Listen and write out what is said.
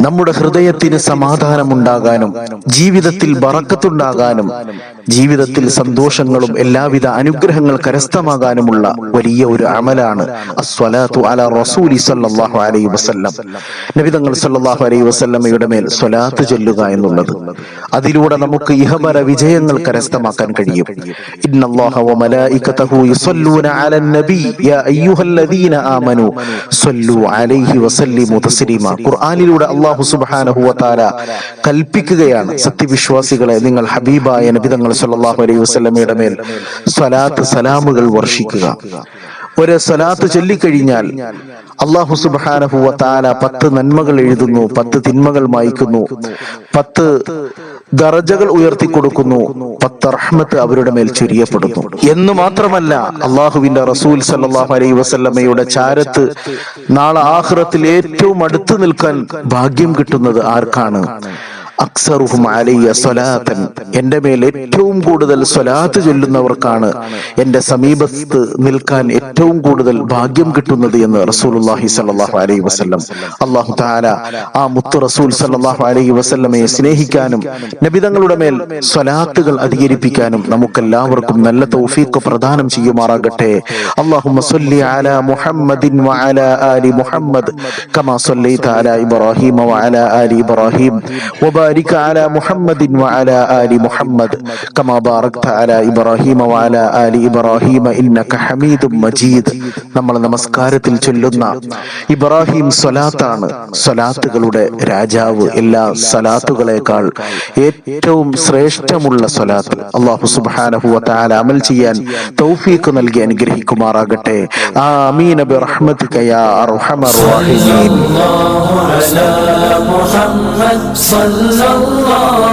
നമ്മുടെ ഹൃദയത്തിന് സമാധാനമുണ്ടാകാനും ജീവിതത്തിൽ ബറക്കത്തുണ്ടാകാനും ജീവിതത്തിൽ സന്തോഷങ്ങളും എല്ലാവിധ അനുഗ്രഹങ്ങൾ കരസ്ഥമാകാനുമുള്ള വലിയ ഒരു അമലാണ് അസ്വലാത്തു അല റസൂലി സല്ലല്ലാഹു അലൈഹി വസല്ലം. നബിതങ്ങൾ സല്ലല്ലാഹു അലൈഹി വസല്ലമയുടെ മേൽ സ്വലാത്ത് ചൊല്ലുക എന്നുള്ളത്. അതിലൂടെ നമുക്ക് ഇഹപര വിജയങ്ങൾ കരസ്ഥമാക്കാൻ കഴിയും. ഖുർആാനിലൂടെ അല്ലാഹു സുബ്ഹാനഹു വതആല കൽപ്പിക്കുകയാണ് സത്യവിശ്വാസികളെ നിങ്ങൾ ഹബീബായ നബിതങ്ങൾ സല്ലാഹു അലൈഹി വസല്ലമയുടെ മേൽ സ്വലാത്ത് സലാമുകൾ വർഷിക്കുക. ഒരു സ്വലാത്ത് ചൊല്ലിക്കഴിഞ്ഞാൽ അള്ളാഹു സുബ്ഹാനഹു താല പത്ത് നന്മകൾ എഴുതുന്നു പത്ത് തിന്മകൾ മായ്ക്കുന്നു പത്ത് ദറജകൾ ഉയർത്തി കൊടുക്കുന്നു പത്ത് റഹ്മത്ത് അവരുടെ മേൽ ചൊരിയപ്പെടുന്നു. എന്ന് മാത്രമല്ല അള്ളാഹുവിന്റെ റസൂൽ സല്ലാഹു അലൈ വസല്ലമയുടെ ചാരത്ത് നാളെ ആഹ്റത്തിൽ ഏറ്റവും അടുത്ത് നിൽക്കാൻ ഭാഗ്യം കിട്ടുന്നത് ആർക്കാണ്? അക്സറുഹും അലയ്യ സ്വലാത്തൻ എന്റെ മേൽ ഏറ്റവും കൂടുതൽ സ്വലാത്ത് ചൊല്ലുന്നവർക്കാണ് എന്റെ സമീപത്ത് നിൽക്കാൻ ഏറ്റവും കൂടുതൽ ഭാഗ്യം കിട്ടുന്നത് എന്ന് റസൂലുള്ളാഹി സ്വല്ലല്ലാഹു അലൈഹി വസല്ലം അല്ലാഹു തആല ആ മുത്തു റസൂൽ സ്വല്ലല്ലാഹു അലൈഹി വസല്ലമയെ സ്നേഹിക്കാനും നബിതങ്ങളുടെ മേൽ സ്വലാത്തുകൾ അധികരിപ്പിക്കാനും നമുക്കെല്ലാവർക്കും നല്ല തൗഫീഖ് പ്രദാനം ചെയ്യുമാറാകട്ടെ അല്ലാഹുമ്മ സ്വല്ലി അലാ മുഹമ്മദിൻ വഅലാ ആലി മുഹമ്മദ് കമാ സ്വല്ലൈത അലാ ഇബ്രാഹീം വഅലാ ആലി ഇബ്രാഹീം وبارك على محمد وعلى آل محمد كما باركت على إبراهيم وعلى آل إبراهيم إنك حميد مجيد നമ്മൾ നമസ്കാരത്തിൽ ചൊല്ലുന്ന ഇബ്രാഹിം സ്വലാത്താണ് സ്വലാത്തുകളുടെ രാജാവ് എല്ലാ സ്വലാത്തുകളെക്കാൾ ഏറ്റവും ശ്രേഷ്ഠമുള്ള സ്വലാത്ത് അള്ളാഹു സുബ്ഹാനഹു വതആല അമൽ ചെയ്യാൻ തൗഫീഖ് നൽകി അനുഗ്രഹിക്കുമാറാകട്ടെ ആമീൻ ബിറഹ്മതിക യാ അർഹമർ റഹീമീൻ الله على محمد صلی اللہ